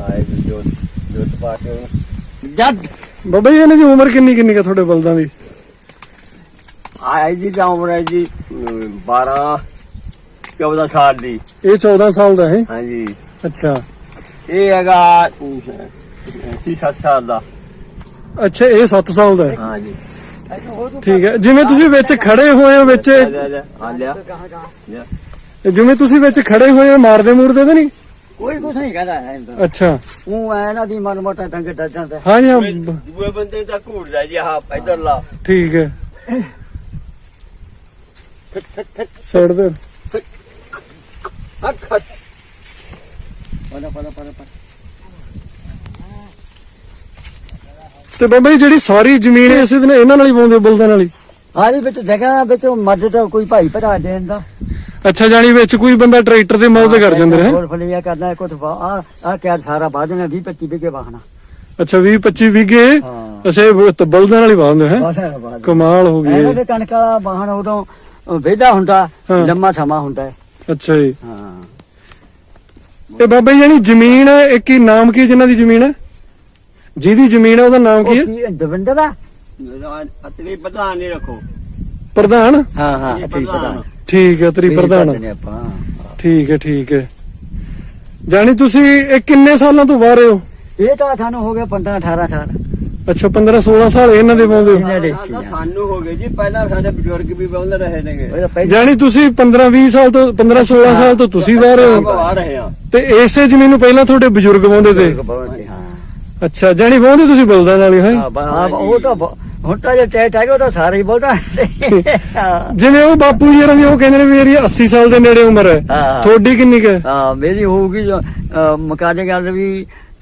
ਆਏ ਪਾ ਕੇ ਜੱਦ ਬਾਬਾ ਜੀ ਇਹਨਾਂ ਦੀ ਉਮਰ ਕਿੰਨੀ ਕਿੰਨੀ ਕਾ ਤੁਹਾਡੇ ਬਲਦਾਂ ਦੀ? ਆਏ ਜੀ ਦਾ ਉਮਰ ਹੈ ਜੀ 12 14 ਸਾਲ ਦੀ। ਇਹ 14 ਸਾਲ ਦਾ ਹੈ? ਹਾਂਜੀ। ਅੱਛਾ। ਇਹ ਹੈਗਾ 30 ਸਾਲ ਦਾ। ਅੱਛਾ ਇਹ 7 ਸਾਲ ਦਾ ਹੈ? ਹਾਂਜੀ। ਠੀਕ ਹੈ। ਜਿਵੇਂ ਤੁਸੀਂ ਵਿੱਚ ਖੜੇ ਹੋਏ ਹੋ ਵਿੱਚ ਆ ਲਿਆ। ਲਿਆ। ਜਿਵੇਂ ਤੁਸੀਂ ਵਿੱਚ ਖੜੇ ਹੋਏ ਹੋ ਮਾਰਦੇ ਮੂਰਦੇ ਤਾਂ ਨਹੀਂ? ਕੋਈ ਕੁਛ ਨਹੀਂ ਕਹਦਾ ਹੈ ਅੱਛਾ। ਉਹ ਐ ਨਾ ਦੀ ਮਨ ਮੋਟਾ ਤੰਗ ਡਰ ਜਾਂਦਾ। ਹਾਂ ਜੀ ਹਾਂ। ਦੂਏ ਬੰਦੇ ਦਾ ਘੂੜ ਲੈ ਜੀ ਹਾਂ ਇਧਰ ਲਾ ਠੀਕ ਹੈ। ਤੇ। ਬਾਬਾ ਜੀ ਜਿਹੜੀ ਸਾਰੀ ਜ਼ਮੀਨ ਹੈ ਇਸੇ ਦਿਨ ਇਹਨਾਂ ਨਾਲ ਹੀ ਪਾਉਂਦੇ ਬਲਦਾਂ ਨਾਲ ਹੀ। ਹਾਲੀ ਵਿੱਚ ਜਗ੍ਹਾ ਵਿੱਚ ਮਰਦ ਤਾਂ ਕੋਈ ਭਾਈ ਭਰਾ ਦੇ ਦਿੰਦਾ। ਅੱਛਾ ਜਾਣੀ ਵਿੱਚ ਕੋਈ ਬੰਦਾ ਟਰੈਕਟਰ ਦੇ ਮੌਤ ਕਰ ਜਾਂਦੇ ਨੇ ਹੈਂ? ਹੋਰ ਫਲਿਆ ਕਰਨਾ ਕੁਝ ਆ ਆ ਕਿਆ ਸਾਰਾ ਬਾਦ ਨੇ 20 25 ਵਿਗੇ ਵਾਹਣਾ। ਅੱਛਾ 20 25 ਵਿਗੇ ਹਾਂ। ਅੱਛਾ ਇਹ ਤਾਂ ਬਲਦਾਂ ਨਾਲ ਹੀ ਪਾਉਂਦੇ ਹੈ ਕਮਾਲ ਹੋ ਗਈ ਇਹਨਾਂ ਇਹ। ਦੇ ਕਣਕ ਵਾਲਾ ਵਾਹਣ ਉਦੋਂ ਵੇਦਾ ਹੁੰਦਾ ਹਾਂ। ਲੰਮਾ ਸਮਾਂ ਹੁੰਦਾ ਹੈ। ਅੱਛਾ ਜੀ। ਹਾਂ। ਇਹ ਬਾਬਾ ਜੀ ਜਿਹੜੀ ਜ਼ਮੀਨ ਹੈ ਇਹ ਕੀ ਨਾਮ ਕੀ ਹੈ ਜਿਨ੍ਹਾਂ ਦੀ ਜ਼ਮੀਨ ਹੈ? ਜਿਹਦੀ ਜ਼ਮੀਨ ਹੈ ਉਹਦਾ ਨਾਮ ਕੀ ਹੈ? ਕੀ ਦਵਿੰਦਰ ਆ ਅਤਲੀ ਪਤਾ ਨਹੀਂ ਰੱਖੋ। ਪ੍ਰਧਾਨ? ਹਾਂ ਹਾਂ ਇਹ ਠੀਕ ਪ੍ਰਧਾਨ। ਠੀਕ ਹੈ ਤੇਰੀ ਪ੍ਰਧਾਨ। ਆਪਾਂ ਠੀਕ ਹੈ ਠੀਕ ਹੈ। ਜਾਣੀ ਤੁਸੀਂ ਇਹ ਕਿੰਨੇ ਸਾਲਾਂ ਤੋਂ ਬਾਹਰ ਹੋ? ਇਹ ਤਾਂ ਸਾਨੂੰ ਹੋ ਗਿਆ 15 18 ਸਾਲ। ਅੱਛਾ 15 16 ਸਾਲ ਇਹਨਾਂ ਦੇ ਪਾਉਂਦੇ ਹੋ? ਇਹਨਾਂ ਦੇ। ਤਾਂ ਸਾਨੂੰ ਹੋ ਗਏ ਜੀ ਪਹਿਲਾਂ ਸਾਡੇ ਬਜ਼ੁਰਗ ਵੀ ਬਹੁੰਦੇ ਰਹੇ ਨੇਗੇ। ਜਾਣੀ ਤੁਸੀਂ 15 20 ਸਾਲ ਤੋਂ 15 16 ਸਾਲ ਤੋਂ ਤੁਸੀਂ ਬਾਹਰ ਹੋ। ਆ ਰਹੇ ਆ ਤੇ ਇਸੇ ਜ਼ਮੀਨ ਨੂੰ ਪਹਿਲਾਂ ਤੁਹਾਡੇ ਬਜ਼ੁਰਗ ਵਾਉਂਦੇ ਤੇ ਹਾਂ। ਅੱਛਾ ਜਾਣੀ ਵਾਉਂਦੇ ਤੁਸੀਂ ਬਲਦਾਂ ਨਾਲ ਹੀ ਹੈ? ਹਾਂ ਬਾ- ਹਾਂ, ਉਹ ਤਾਂ ਬ- ਹੁਣ ਤਾਂ ਜੇ ਟੈਟ ਹੈਗਾ ਉਹ ਤਾਂ ਸਾਰੇ ਹੀ ਬੋਲਦਾ ਜਿਵੇਂ ਉਹ ਬਾਪੂ ਜੀ ਹੋਰਾਂ ਦੀ ਉਹ ਕਹਿੰਦੇ ਨੇ ਵੀ ਮੇਰੀ 80 ਸਾਲ ਦੇ ਨੇੜੇ ਉਮਰ ਹੈ। ਹਾਂ। ਤੁਹਾਡੀ ਕਿੰਨੀ ਕੁ ਹੈ? ਹਾਂ ਮੇਰੀ ਹੋਊਗੀ ਜੋ ਮਕਾਨੇ ਗੱਲ ਵੀ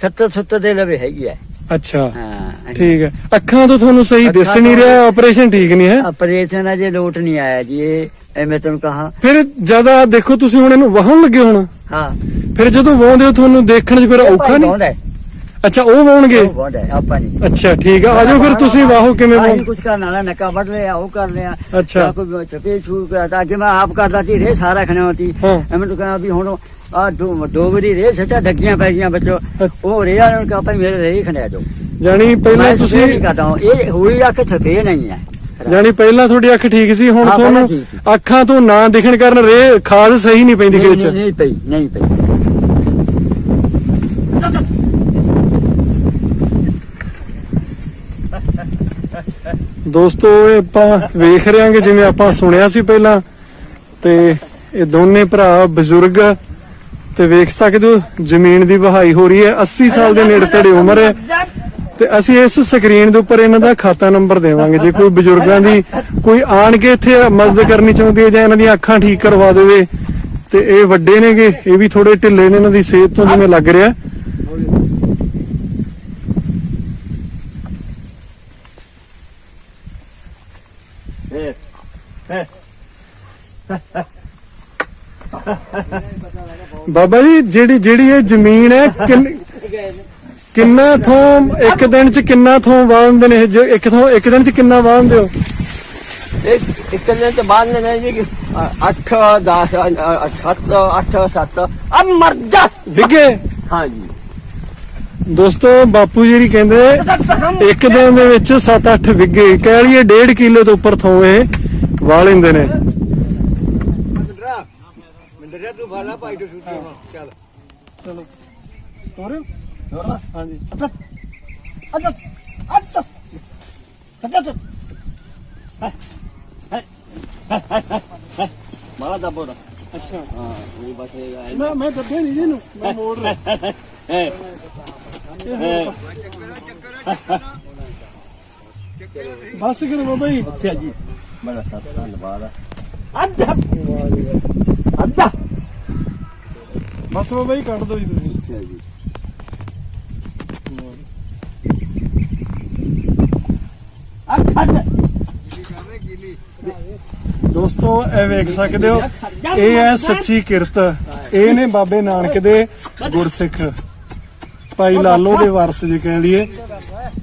70 70 ਦੇ ਲਵੇ ਹੈਗੀ ਹੈ। ਅੱਛਾ। ਹਾਂ ਠੀਕ ਹੈ। ਅੱਖਾਂ ਤੋਂ ਤੁਹਾਨੂੰ ਸਹੀ ਦਿਸ ਨਹੀਂ ਤੋਂ- ਰਿਹਾ ਆਪਰੇਸ਼ਨ ਠੀਕ ਨਹੀਂ ਹੈ। ਆਪਰੇਸ਼ਨ ਅਜੇ ਲੋਟ ਨਹੀਂ ਆਇਆ ਜੀ ਇਹ ਐ ਮੈਂ ਤੁਹਾਨੂੰ ਕਹਾ। ਫਿਰ ਜ਼ਿਆਦਾ ਦੇਖੋ ਤੁਸੀਂ ਹੁਣ ਇਹਨੂੰ ਵਾਹਣ ਲੱਗੇ ਹੁਣ? ਹਾਂ। ਫਿਰ ਜਦੋਂ ਵਾਉਂਦੇ ਹੋ ਤੁਹਾਨੂੰ ਦੇਖਣ 'ਚ ਫਿਰ ਔਖਾ ਨਹੀਂ? ਅੱਛਾ ਉਹ ਵਾਉਣਗੇ ਉਹ ਬਹੁਤ ਹੈ ਆਪਾਂ ਨਹੀਂ। ਅੱਛਾ ਠੀਕ ਆ। ਆਜੋ ਫਿਰ ਤੁਸੀਂ ਵਾਹੋ। ਕਿਵੇਂ ਵਾਹੋ? ਕੁਝ ਕਰਨ ਵਾਲਾ ਨੱਕਾ ਵੱਢ ਲਿਆ ਉਹ ਕਰ ਲਿਆ। ਅੱਛਾ। ਜਾਂ ਕੋਈ ਚਪੇ ਸ਼ੁਰੂ ਕਰਤਾ ਅੱਗੇ ਮੈਂ ਆਪ ਕਰਦਾ ਸੀ ਰੇ ਸਾਰਾ ਖਣੇ ਹਾਂ। ਐਵੇਂ ਤੂੰ ਕਹਿੰਦਾ ਵੀ ਹੁਣ ਆ ਵਾਰੀ ਰੇ ਛੱਟਾ ਡੱਗੀਆਂ ਪੈ ਗਈਆਂ ਬੱਚੋ ਉਹ ਰੇ ਵਾਲਿਆਂ ਨੂੰ ਕਹਾਂ ਭਾਈ ਮੇਰੇ ਰੇ ਖਣਿਆ ਦੋ ਜਾਣੀ ਪਹਿਲਾਂ ਤੁਸੀਂ ਕਰਦਾ। ਇਹ ਹੋਈ ਅੱਖ ਛਪੇ ਨਹੀਂ ਹੈ। ਜਾਣੀ ਪਹਿਲਾਂ ਤੁਹਾਡੀ ਅੱਖ ਠੀਕ ਸੀ ਹੁਣ ਤੁਹਾਨੂੰ। ਅੱਖਾਂ ਤੋਂ ਨਾ ਦਿਖਣ ਕਾਰਨ ਰੇ ਖਾਦ ਸਹੀ ਨਹੀਂ ਪੈਂਦੀ ਖੇਤ 'ਚ? ਨਹੀਂ- ਨਹੀਂ ਪਈ ਨਹੀਂ ਪਈ। ਦੋਸਤੋ ਇਹ ਆਪਾਂ ਵੇਖ ਰਹੇ ਹਾਂਗੇ ਜਿਵੇਂ ਆਪਾਂ ਸੁਣਿਆ ਸੀ ਪਹਿਲਾਂ ਤੇ ਇਹ ਦੋਨੇ ਭਰਾ ਬਜ਼ੁਰਗ ਤੇ ਵੇਖ ਸਕਦੇ ਹੋ, ਜ਼ਮੀਨ ਦੀ ਵਹਾਈ ਹੋ ਰਹੀ ਹੈ। 80 ਸਾਲ ਦੇ ਨੇੜੇ ਤੇੜੇ ਉਮਰ ਹੈ। ਤੇ ਅਸੀਂ ਇਸ ਸਕਰੀਨ ਦੇ ਉੱਪਰ ਇਹਨਾਂ ਦਾ ਖਾਤਾ ਨੰਬਰ ਦੇਵਾਂਗੇ। ਜੇ ਕੋਈ ਬਜ਼ੁਰਗਾਂ ਦੀ ਕੋਈ ਆਣ ਕੇ ਇੱਥੇ, ਮਦਦ ਕਰਨੀ ਚਾਹੁੰਦੀ ਹੈ ਜਾਂ ਇਹਨਾਂ ਦੀਆਂ ਅੱਖਾਂ ਠੀਕ ਕਰਵਾ ਦੇਵੇ, ਤੇ ਇਹ ਵੱਡੇ ਨੇਗੇ, ਇਹ ਵੀ ਥੋੜੇ ਢਿੱਲੇ ਨੇ, ਇਹਨਾਂ ਦੀ ਸਿਹਤ ਤੋਂ ਜਿਵੇਂ ਲੱਗ ਰਿਹਾ। ਬਾਬਾ ਜੀ ਜਿਹੜੀ ਜਿਹੜੀ ਇਹ ਜ਼ਮੀਨ ਹੈ ਕਿੰਨ- ਕਿੰਨਾ ਥੋਂ ਇੱਕ ਦਿਨ ਚ ਕਿੰਨਾ ਥੋਂ ਵਾਹੁੰਦੇ ਨੇ ਇਹ? ਜੋ ਇੱਕ ਥੋਂ ਇੱਕ ਦਿਨ ਚ ਕਿੰਨਾ ਵਾਹੁੰਦੇ ਹੋ? ਇੱਕ ਇੱਕ ਦਿਨ ਤੋਂ ਬਾਅਦ ਨੇ ਜੀ 8 10 7 8 7 ਆ ਮਰ ਜਾ। ਵਿਗੇ ਹਾਂਜੀ ਦੋਸਤੋ ਬਾਪੂ ਜੀ ਕਹਿੰਦੇ ਇੱਕ ਦਿਨ ਦੇ ਵਿੱਚ 7-8 ਵਿੱਗੇ। ਕਹਿ ਲਈਏ 1.5 ਕਿਲੋ ਤੋਂ ਉੱਪਰ ਥੋਂ ਇਹ ਵਾਹ ਲੈਂਦੇ ਨੇ। ਚਲੋ। ਤੋਰੇ ਹਾਂਜੀ। ਮਾਰਾ ਦਾ ਬੋੜਾ ਅੱਛਾ। ਹਾਂ ਇਹ ਬਸ ਇਹ ਮੈਂ ਮੈਂ ਦੱਬੇ ਨਹੀਂ ਜੀ ਨੂੰ ਮੈਂ ਮੋੜ ਰਿਹਾ ਹੈ। ਬਸ ਕਰੋ ਬਾਬਾ ਜੀ? ਅੱਛਾ ਜੀ। ਬੜਾ ਸਤ ਧੰਨਵਾਦ ਅੱਧਾ। ਅੱਧਾ। ਬਸ ਬਾਬਾ ਜੀ ਕੱਢ ਦਿਓ ਜੀ ਤੁਸੀਂ। ਅੱਛਾ ਜੀ। ਅੱਧਾ ਦੋਸਤੋ ਇਹ ਵੇਖ ਸਕਦੇ ਹੋ ਇਹ ਹੈ ਸੱਚੀ ਕਿਰਤ। ਇਹ ਨੇ ਬਾਬੇ ਨਾਨਕ ਦੇ ਗੁਰਸਿੱਖ। ਭਾਈ ਲਾਲੋ ਦੇ ਵਾਰਸ ਜੀ ਕਹਿ ਲਈਏ।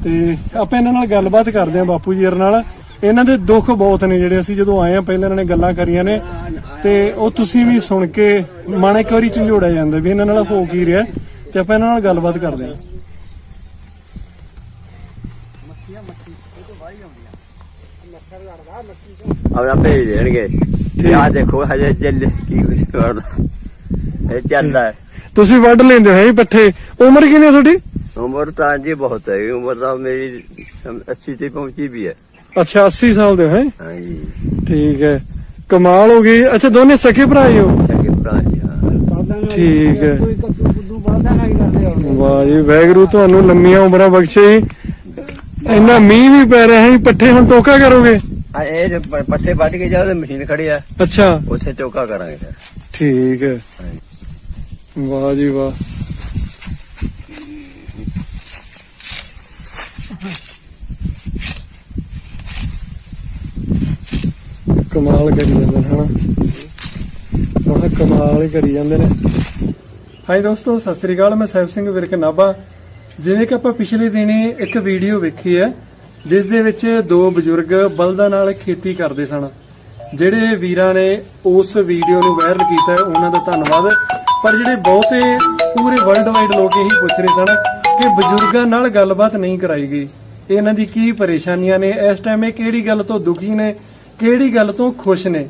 ਤੇ ਆਪਾਂ ਇਹਨਾਂ ਨਾਲ ਗੱਲਬਾਤ ਕਰਦੇ ਹਾਂ ਬਾਪੂ ਜੀ ਨਾਲ। ਇਹਨਾਂ ਦੇ ਦੁੱਖ ਬਹੁਤ ਨੇ ਜਿਹੜੇ ਅਸੀਂ ਜਦੋਂ ਆਏ ਆ ਪਹਿਲਾਂ ਇਹਨਾਂ ਨੇ ਗੱਲਾਂ ਕਰੀਆਂ ਨੇ। ਤੇ ਉਹ ਤੁਸੀਂ ਵੀ ਸੁਣ ਕੇ ਮਨ ਇੱਕ ਵਾਰੀ ਝੰਜੋੜਿਆ ਜਾਂਦਾ ਵੀ ਇਹਨਾਂ ਨਾਲ ਹੋ ਕੀ ਰਿਹਾ ਤੇ ਆਪਾਂ ਇਹਨਾਂ ਨਾਲ ਗੱਲਬਾਤ ਕਰਦੇ ਹਾਂ। ਆਪਣਾ ਭੇਜ ਦੇਣਗੇ। ਤੇ ਆਹ ਦੇਖੋ ਹਜੇ ਚੱਲ ਕੀ ਕੁਛ ਕਰਦਾ। ਇਹ ਚੱਲਦਾ ਹੈ। ਤੁਸੀਂ ਵੱਢ ਲੈਂਦੇ ਹੋ ਹੈ ਪੱਠੇ। ਉਮਰ ਕਿੰਨੀ ਹੈ ਤੁਹਾਡੀ? ਉਮਰ ਤਾਂ ਜੀ ਬਹੁਤ ਹੈ। ਉਮਰ ਤਾਂ ਮੇਰੀ 80 ਤੇ ਪਹੁੰਚੀ ਵੀ ਹੈ। ਅੱਛਾ 80 ਸਾਲ ਦੇ ਹੋ ਹੈ। ਹਾਂਜੀ। ਠੀਕ ਹੈ। ਕਮਾਲ ਹੋ ਗਈ। ਅੱਛਾ ਦੋਨੇ ਸਕੇ ਭਰਾ ਹੀ ਹੋ? ਸਕੇ ਭਰਾ ਜੀ ਹਾਂ। ਠੀਕ ਹੈ। ਕੋਈ ਕੱਦੂ ਕੁੱਦੂ ਬਾਦਾ ਨਹੀਂ ਕਰਦੇ ਹੁਣ ਵਾਹ ਜੀ ਵੈਗਰੂ ਤੁਹਾਨੂੰ ਲੰਮੀਆਂ ਉਮਰਾਂ ਬਖਸ਼ੇ। ਇੰਨਾ ਮੀਂਹ ਵੀ ਪੈ ਰਿਹਾ ਹੈ ਪੱਠੇ ਹੁਣ ਟੋਕਾ ਕਰੋਗੇ? ਆ ਇਹ ਜੋ ਪ- ਪੱਠੇ ਵੱਢ ਕੇ ਜਾਓ ਤੇ ਮਸ਼ੀਨ ਖੜੀ ਆ। ਅੱਛਾ। ਉੱਥੇ ਚੌਕਾ ਕਰਾਂਗੇ ਫਿਰ। ਠੀਕ ਹੈ। ਵਾਹ ਜੀ ਵਾਹ। ਕਮਾਲ ਕਰੀ ਜਾਂਦੇ ਨੇ, ਹਨਾ? ਵਾਹ ਕਮਾਲ ਹੀ ਕਰੀ ਜਾਂਦੇ ਨੇ। ਹਾਈ ਦੋਸਤੋ, ਸਤਿ ਸ੍ਰੀ ਅਕਾਲ, ਮੈਂ ਸਹਿਬ ਸਿੰਘ ਵਿਰਕ ਨਾਭਾ। ਜਿਵੇਂ ਕਿ ਆਪਾਂ ਪਿਛਲੇ ਦਿਨੀ ਇੱਕ ਵੀਡੀਓ ਵੇਖੀ ਹੈ, ਜਿਸ ਦੇ ਵਿੱਚ ਦੋ ਬਜ਼ੁਰਗ ਬਲਦਾਂ ਨਾਲ ਖੇਤੀ ਕਰਦੇ ਸਨ। ਜਿਹੜੇ ਵੀਰਾਂ ਨੇ ਉਸ ਵੀਡੀਓ ਨੂੰ ਵਾਇਰਲ ਕੀਤਾ ਹੈ, ਉਹਨਾਂ ਦਾ ਧੰਨਵਾਦ। ਪਰ ਜਿਹੜੇ ਬਹੁਤੇ ਪੂਰੇ ਵਰਲਡ ਵਾਈਡ ਲੋਕ ਇਹੀ ਪੁੱਛ ਰਹੇ ਸਨ ਕਿ ਬਜ਼ੁਰਗਾਂ ਨਾਲ ਗੱਲਬਾਤ ਨਹੀਂ ਕਰਾਈ ਗਈ। ਇਹਨਾਂ ਦੀ ਕੀ ਪਰੇਸ਼ਾਨੀਆਂ ਨੇ? ਇਸ ਟਾਈਮ ਇਹ ਕਿਹੜੀ ਗੱਲ ਤੋਂ ਦੁਖੀ ਨੇ? ਕਿਹੜੀ ਗੱਲ ਤੋਂ ਖੁਸ਼ ਨੇ?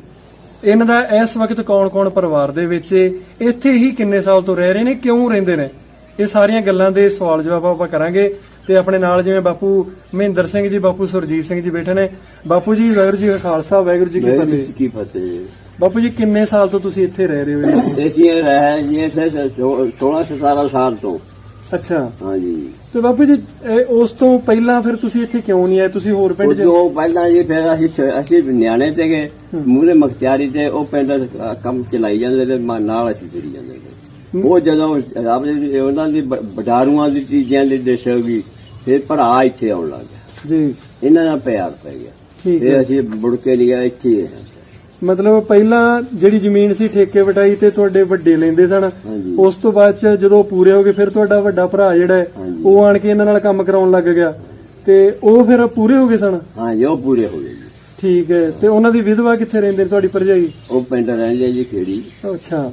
ਇਹਨਾਂ ਦਾ ਇਸ ਵਕਤ ਕੌਣ-ਕੌਣ ਪਰਿਵਾਰ ਦੇ ਵਿੱਚ ਇੱਥੇ ਹੀ ਕਿੰਨੇ ਸਾਲ ਤੋਂ ਰਹਿ ਰਹੇ ਨੇ? ਕਿਉਂ ਰਹਿੰਦੇ ਨੇ? ਇਹ ਸਾਰੀਆਂ ਗੱਲਾਂ ਦੇ ਸਵਾਲ ਜਵਾਬ ਆਪਾਂ ਕਰਾਂਗੇ ਤੇ ਆਪਣੇ ਨਾਲ ਜਿਵੇਂ ਬਾਪੂ ਮਹਿੰਦਰ ਸਿੰਘ ਜੀ ਬਾਪੂ ਸੁਰਜੀਤ ਸਿੰਘ ਜੀ ਬੈਠੇ ਨੇ। ਬਾਪੂ ਜੀ ਵਾਹਿਗੁਰੂ ਜੀ ਕਾ ਖਾਲਸਾ ਵਾਹਿਗੁਰੂ ਜੀ ਕੀ ਫਤਿਹ। ਕੀ ਫਤਿਹ ਬਾਪੂ ਜੀ ਕਿੰਨੇ ਸਾਲ ਤੋਂ ਤੁਸੀਂ ਇੱਥੇ ਰਹਿ ਰਹੇ ਹੋ? ਅਸੀਂ ਰਹਿ ਜੀ ਇੱਥੇ 16 17 ਸਾਲ ਤੋਂ। ਅੱਛਾ। ਹਾਂਜੀ। ਤੇ ਬਾਪੂ ਜੀ ਇਹ ਉਸ ਤੋਂ ਪਹਿਲਾਂ ਫਿਰ ਤੁਸੀਂ ਇੱਥੇ ਕਿਉਂ ਨਹੀਂ ਆਏ? ਤੁਸੀਂ ਹੋਰ ਪਿੰਡ ਚ ਉਦੋਂ ਪਹਿਲਾਂ ਜੀ ਫਿਰ ਅਸੀਂ ਅਸੀਂ ਨਿਆਣੇ ਤੇ ਗਏ ਮੂਹਰੇ ਮਖਤਿਆਰੀ ਤੇ ਉਹ ਪਿੰਡ ਕੰਮ ਚਲਾਈ ਜਾਂਦੇ ਤੇ ਮਾ- ਨਾਲ ਅਸੀਂ ਫਿਰੀ ਜਾਂਦੇ ਸੀ ਉਹ ਜਦੋਂ ਰੱਬ ਦੇ ਉਹਨਾਂ ਦੀ ਬ- ਬਡਾਰੂਆਂ ਦੀ ਚੀਜ਼ਾਂ ਦੀ ਡਿਸ਼ ਹੋ ਗਈ ਫਿਰ ਭਰਾ ਇੱਥੇ ਆਉਣ ਲੱਗ ਗਿਆ। ਜੀ। ਇਹਨਾਂ ਨਾਲ ਪਿਆਰ ਪੈ ਗਿਆ। ਠੀਕ ਅਸੀਂ ਮੁੜ ਕੇ ਨਹੀਂ ਗਏ ਇੱਥੇ ਹੀ ਰਹੇ। ਮਤਲਬ ਪਹਿਲਾਂ ਜਿਹੜੀ ਜ਼ਮੀਨ ਸੀ ਠੇਕੇ ਵਟਾਈ ਤੇ ਤੁਹਾਡੇ ਵੱਡੇ ਲੈਂਦੇ ਸਨ ਹਾਂਜੀ। ਉਸ ਤੋਂ ਬਾਅਦ ਚ ਜਦੋਂ ਪੂਰੇ ਹੋ ਗਏ ਫਿਰ ਤੁਹਾਡਾ ਵੱਡਾ ਭਰਾ ਜਿਹੜਾ ਹੈ ਹਾਂਜੀ। ਉਹ ਆਣ ਕੇ ਇਹਨਾਂ ਨਾਲ ਕੰਮ ਕਰਾਉਣ ਲੱਗ ਗਿਆ। ਤੇ ਉਹ ਫਿਰ ਪੂਰੇ ਹੋ ਗਏ ਸਨ? ਹਾਂ ਜੋ ਪੂਰੇ ਹੋ ਗਏ ਜੀ। ਠੀਕ ਹੈ। ਤੇ ਉਹਨਾਂ ਦੀ ਵਿਧਵਾ ਕਿੱਥੇ ਰਹਿੰਦੇ ਨੇ ਤੁਹਾਡੀ ਭਰਜਾਈ? ਉਹ ਪਿੰਡ ਰਹਿੰਦੇ ਜੀ ਖੇੜੀ। ਅੱਛਾ।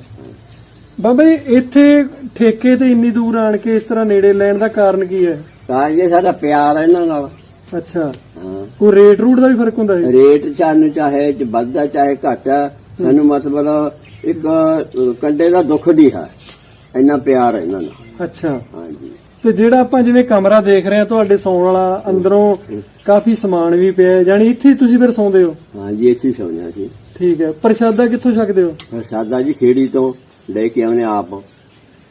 ਬਾਬਾ ਜੀ ਇੱਥੇ ਠੇਕੇ ਤੇ ਇੰਨੀ ਦੂਰ ਆਣ ਕੇ ਇਸ ਤਰ੍ਹਾਂ ਨੇੜੇ ਲੈਣ ਦਾ ਕਾਰਨ ਕੀ ਹੈ? ਤਾਂ ਇਹ ਸਾਡਾ ਪਿਆਰ ਹੈ ਇਹਨਾਂ ਨਾਲ। ਅੱਛਾ। ਹਾਂ। ਕੋਈ ਰੇਟ ਰੂਟ ਦਾ ਵੀ ਫ਼ਰਕ ਹੁੰਦਾ ਹੈ ਰੇਟ ਚਾਨੂੰ ਚਾਹੇ ਚ ਵੱਧਦਾ ਚਾਹੇ ਘਟਾ ਸਾਨੂੰ ਮਤਲਬ ਇੱਕ ਕੰਡੇ ਦਾ ਦੁੱਖ ਦੀ ਹੈ। ਇੰਨਾ ਪਿਆਰ ਹੈ ਇਹਨਾਂ ਨਾਲ ਅੱਛਾ। ਹਾਂਜੀ। ਤੇ ਜਿਹੜਾ ਆਪਾਂ ਜਿਵੇਂ ਕਮਰਾ ਦੇਖ ਰਹੇ ਹਾਂ ਤੁਹਾਡੇ ਸੌਣ ਵਾਲਾ ਅੰਦਰੋਂ ਕਾਫੀ ਸਮਾਨ ਵੀ ਪਿਆ ਹੈ। ਯਾਨੀ ਇੱਥੇ ਤੁਸੀਂ ਫਿਰ ਸੌਂਦੇ ਹੋ? ਹਾਂਜੀ ਇੱਥੇ ਸੌਂਦੇ ਸੀ ਠੀਕ ਹੈ। ਪ੍ਰਸ਼ਾਦਾ ਕਿੱਥੋਂ ਛਕਦੇ ਹੋ? ਫਿਰ ਸਾਦਾ ਜੀ ਖੇੜੀ ਤੋਂ ਲੈ ਕੇ ਆਉਨੇ ਆਪ।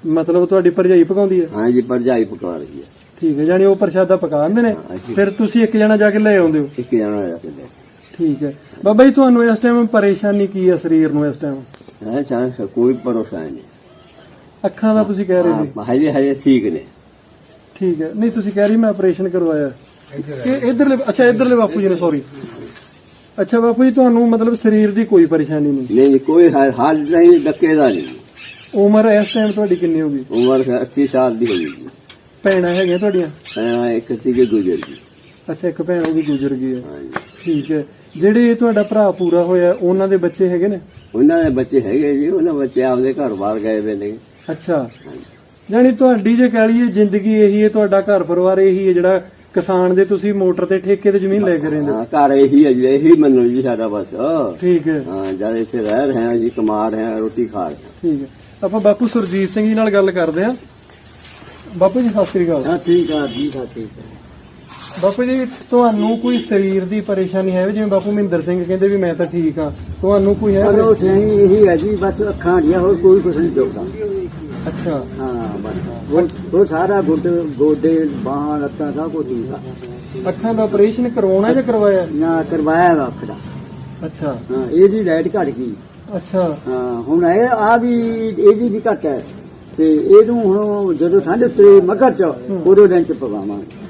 ਮਤਲਬ ਤੁਹਾਡੀ ਭਰਜਾਈ ਪਕਾਉਂਦੀ ਹੈ? ਹਾਂਜੀ ਭਰਜਾਈ ਪਕਾ ਰਹੀ ਹੈ। ਠੀਕ ਹੈ ਯਾਨੀ ਉਹ ਪ੍ਰਸ਼ਾਦਾ ਪਕਾ ਦਿੰਦੇ ਨੇ। ਫਿਰ ਤੁਸੀਂ ਇੱਕ ਜਣਾ ਜਾ ਕੇ ਲੈ ਆਉਂਦੇ ਹੋ? ਇੱਕ ਜਣਾ ਜਾ ਕੇ ਲੈ ਠੀਕ ਹੈ। ਬਾਬਾ ਜੀ ਤੁਹਾਨੂੰ ਇਸ ਟਾਈਮ ਪਰੇਸ਼ਾਨੀ ਕੀ ਹੈ ਸਰੀਰ ਨੂੰ ਇਸ ਟਾਈਮ ਹੈ ਚਾਂਸ ਕੋਈ ਭਰੋਸਾ ਨਹੀਂ। ਅੱਖਾਂ ਦਾ ਤੁਸੀਂ ਕਹਿ ਰਹੇ ਸੀ? ਹਾਂ, ਹਜੇ ਹਜੇ ਠੀਕ ਨੇ। ਠੀਕ ਹੈ। ਨਹੀਂ ਤੁਸੀਂ ਕਹਿ ਰਹੀ ਮੈਂ ਆਪਰੇਸ਼ਨ ਕਰਵਾਇਆ। ਇਧਰਲੇ ਅੱਛਾ ਇਧਰਲੇ ਬਾਪੂ ਜੀ ਨੇ ਸੌਰੀ ਅੱਛਾ ਬਾਪੂ ਜੀ ਤੁਹਾਨੂੰ ਮਤਲਬ ਸਰੀਰ ਦੀ ਕੋਈ ਪਰੇਸ਼ਾਨੀ ਨਹੀਂ? ਨਹੀਂ ਕੋਈ ਹਾਲ ਨਹੀਂ ਡੱਕੇ ਦਾ ਨਹੀਂ। ਉਮਰ ਇਸ ਟਾਈਮ ਤੁਹਾਡੀ ਕਿੰਨੀ ਹੋ ਗਈ? ਉਮਰ 80 ਸਾਲ ਦੀ ਹੋ ਗਈ ਜੀ। ਭੈਣਾਂ ਹੈਗੀਆਂ ਤੁਹਾਡੀਆਂ? ਮੈਂ ਇੱਕ ਸੀਗੇ ਗੁਜ਼ਰ ਗਈ। ਅੱਛਾ ਇੱਕ ਭੈਣ ਉਹ ਵੀ ਗੁਜ਼ਰ ਗਈ ਹੈ। ਹਾਂਜੀ। ਠੀਕ ਹੈ। ਜਿਹੜੇ ਤੁਹਾਡਾ ਭਰਾ ਪੂਰਾ ਹੋਇਆ ਉਹਨਾਂ ਦੇ ਬੱਚੇ ਹੈਗੇ ਨੇ? ਉਹਨਾਂ ਦੇ ਬੱਚੇ ਹੈਗੇ ਜੀ ਉਹਨਾਂ ਬੱਚੇ ਆਪਦੇ ਘਰ ਬਾਹਰ ਗਏ ਵੇ ਨੇ। ਅੱਛਾ। ਯਾਨੀ ਤੁਹਾਡੀ ਜੇ ਕਹਿ ਲਈਏ ਜ਼ਿੰਦਗੀ ਇਹੀ ਹੈ ਤੁਹਾਡਾ ਘਰ ਪਰਿਵਾਰ ਇਹੀ ਹੈ ਜਿਹੜਾ ਕਿਸਾਨ ਦੇ ਤੁਸੀਂ ਮੋਟਰ ਤੇ ਠੇਕੇ ਤੇ ਜ਼ਮੀਨ ਲੈ ਕੇ ਰਹਿੰਦੇ ਹੋ। ਹਾਂ ਘਰ ਇਹੀ ਹੈ ਜੀ ਇਹੀ ਮੰਨੋ ਜੀ ਸਾਡਾ ਬਸ। ਠੀਕ ਹੈ। ਹਾਂ ਜਦ ਇੱਥੇ ਰਹਿ ਰਹੇ ਹਾਂ ਜੀ ਕਮਾ ਰਹੇ ਹਾਂ ਰੋਟੀ ਖਾ ਰਹੇ ਠੀਕ ਹੈ। ਆਪਾਂ ਬਾਪੂ ਸੁਰਜੀਤ ਸਿੰਘ ਜੀ ਨਾਲ ਗੱਲ ਕਰਦੇ ਹਾਂ। ਬਾਪੂ ਜੀ ਸਤਿ ਸ੍ਰੀ ਅਕਾਲ। ਹਾਂ ਠੀਕ ਆ ਠੀਕ ਆ ਠੀਕ ਬਾਪੂ ਜੀ ਤੁਹਾਨੂੰ ਕੋਈ ਸਰੀਰ ਦੀ ਪਰੇਸ਼ਾਨੀ ਹੈ ਜਿਵੇਂ ਬਾਪੂ ਮਹਿੰਦਰ ਸਿੰਘ ਕਹਿੰਦੇ ਵੀ ਮੈਂ ਤਾਂ ਠੀਕ ਹਾਂ ਤੁਹਾਨੂੰ ਕੋਈ ਹੈ ਉਹ ਸਹੀ ਇਹੀ ਹੈ ਜੀ ਬਸ ਅੱਖਾਂ ਦੀਆਂ ਹੋਰ ਕੋਈ ਕੁਛ ਨਹੀਂ ਚੁੱਕਦਾ ਅੱਛਾ। ਹਾਂ ਬਸ। ਉਹ- ਉਹ ਸਾਰਾ ਗੁੱਟ ਗੋਡੇ ਬਾਹਾਂ ਲੱਤਾਂ ਸਭ ਕੁਝ ਠੀਕ ਆ। ਅੱਖਾਂ ਦਾ ਆਪਰੇਸ਼ਨ ਕਰਵਾਉਣਾ ਜਾਂ ਕਰਵਾਇਆ? ਨਾ ਕਰਵਾਇਆ ਵਾ ਅੱਖ ਦਾ। ਅੱਛਾ। ਹਾਂ ਇਹਦੀ ਲਾਈਟ ਘਟ ਗਈ। ਅੱਛਾ। ਹਾਂ ਹੁਣ ਇਹ ਆ ਵੀ ਇਹਦੀ ਵੀ ਘਟ ਹੈ। ਤੇ ਇਹਨੂੰ ਹੁਣ ਜਦੋਂ ਠੰਡ ਉਤਰੇ ਮਗਰ ਚ ਉਦੋਂ ਦਿਨ ਚ ਪਵਾਵਾਂਗੇ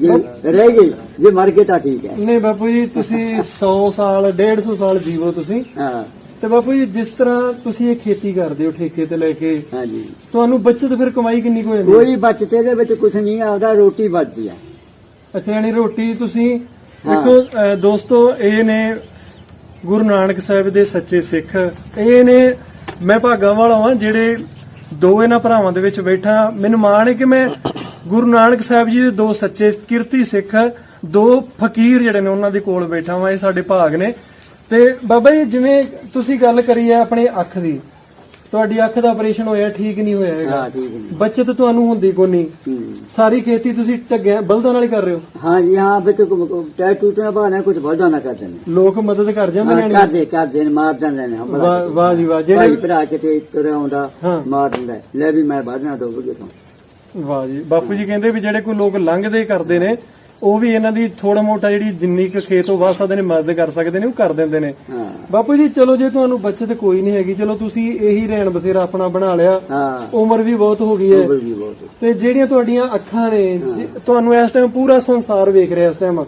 ਜੇ ਰਹਿ ਗਈ ਜੇ ਮਰ ਗਏ ਤਾਂ ਠੀਕ ਹੈ। ਨਹੀਂ ਬਾਪੂ ਜੀ ਤੁਸੀਂ 100 ਸਾਲ 150 ਸਾਲ ਜੀਵੋ ਤੁਸੀਂ। ਹਾਂ। ਤੇ ਬਾਪੂ ਜੀ ਜਿਸ ਤਰ੍ਹਾਂ ਤੁਸੀਂ ਇਹ ਖੇਤੀ ਕਰਦੇ ਹੋ ਠੇਕੇ ਤੇ ਲੈ ਕੇ ਹਾਂਜੀ। ਤੁਹਾਨੂੰ ਬੱਚਤ ਫਿਰ ਕਮਾਈ ਕਿੰਨੀ ਕੁ ਹੋ ਜਾਂਦੀ? ਕੋਈ ਬਚਤੇ ਦੇ ਵਿੱਚ ਕੁਝ ਨਹੀਂ ਆਦਾ ਰੋਟੀ ਬਚਦੀ ਆ। ਅੱਛਾ ਯਾਨੀ ਰੋਟੀ ਤੁਸੀਂ। ਦੇਖੋ ਦੋਸਤੋ ਇਹ ਨੇ ਗੁਰੂ ਨਾਨਕ ਸਾਹਿਬ ਦੇ ਸੱਚੇ ਸਿੱਖ ਇਹ ਨੇ ਮੈਂ ਭਾਗਾ ਵਾਲਾ ਹਾਂ ਜਿਹੜੇ ਦੋ ਇਹਨਾਂ ਭਰਾਵਾਂ ਦੇ ਵਿੱਚ ਬੈਠਾ। ਮੈਨੂੰ ਮਾਣ ਹੈ ਕਿ ਮੈਂ ਗੁਰੂ ਨਾਨਕ ਸਾਹਿਬ ਜੀ ਦੇ ਦੋ ਸੱਚੇ ਕਿਰਤੀ ਸਿੱਖ, ਦੋ ਫਕੀਰ ਜਿਹੜੇ ਨੇ ਉਹਨਾਂ ਦੇ ਕੋਲ ਬੈਠਾ ਹਾਂ ਇਹ ਸਾਡੇ ਭਾਗ ਨੇ। ਤੇ ਬਾਬਾ ਜੀ, ਜਿਵੇਂ ਤੁਸੀਂ ਗੱਲ ਕਰੀ ਹੈ ਆਪਣੇ ਅੱਖ ਦੀ ਤੁਹਾਡੀ ਅੱਖ ਦਾ ਆਪਰੇਸ਼ਨ ਹੋਇਆ ਠੀਕ ਨਹੀਂ ਹੋਇਆ ਹੈਗਾ। ਹਾਂ ਠੀਕ ਹੈ ਬੱਚਤ ਤੁਹਾਨੂੰ ਹੁੰਦੀ ਕੋਈ ਨਹੀਂ ਹੂੰ। ਸਾਰੀ ਖੇਤੀ ਤੁਸੀਂ ਢੱਗਿਆਂ ਬਲਦਾਂ ਨਾਲ ਹੀ ਕਰ ਰਹੇ ਹੋ? ਹਾਂ ਜੀ ਹਾਂ ਵਿੱਚ ਟੈ ਟੂਟਣਾ ਬਾਣਾ ਕੁਝ ਬਹੁਤਾ ਨਾ ਕਰਦੇ ਨੇ ਲੋਕ ਮਦਦ ਕਰ ਜਾਂਦੇ ਹਾਂ, ਨੇ ਕਰਦੇ ਕਰਦੇ ਨੇ ਮਾਰ ਦਿੰਦੇ ਨੇ ਵਾਹ ਵਾਹ ਜੀ ਵਾਹ ਭਾਈ ਜਿਹੜੇ ਭਰਾ ਕਿਤੇ ਤੁਰਿਆ ਆਉਂਦਾ ਹਾਂ। ਮਾਰ ਦਿੰਦਾ ਹੈ। ਲੈ ਵੀ ਮੈਂ ਬਾਹਰ ਦੋ ਬਗੇ ਤੋਂ। ਵਾਹ ਜੀ ਬਾਪੂ ਜੀ ਕਹਿੰਦੇ ਵੀ ਜਿਹੜੇ ਕੋਈ ਲੋਕ ਲੰਘਦੇ ਕਰਦੇ ਨੇ ਉਹ ਵੀ ਇਹਨਾਂ ਦੀ ਥੋੜਾ ਮੋਟਾ ਜਿਹੜੀ ਜਿੰਨੀ ਕੁ ਖੇਤ ਉਹ ਵਾਹ ਸਕਦੇ ਨੇ ਮਦਦ ਕਰ ਸਕਦੇ ਨੇ ਉਹ ਕਰ ਦਿੰਦੇ ਨੇ। ਬਾਪੂ ਜੀ ਚਲੋ ਜੇ ਤੁਹਾਨੂੰ ਬੱਚਤ ਕੋਈ ਨਹੀਂ ਹੈਗੀ ਚਲੋ ਤੁਸੀਂ ਇਹੀ ਰਹਿਣ ਬਸੇਰਾ ਆਪਣਾ ਬਣਾ ਲਿਆ। ਉਮਰ ਵੀ ਬਹੁਤ ਹੋ ਗਈ ਹੈ। ਤੇ ਜਿਹੜੀਆਂ ਤੁਹਾਡੀਆਂ ਅੱਖਾਂ ਨੇ ਤੁਹਾਨੂੰ ਇਸ ਟਾਈਮ ਪੂਰਾ ਸੰਸਾਰ ਵੇਖ ਰਿਹਾ ਇਸ ਟਾਈਮ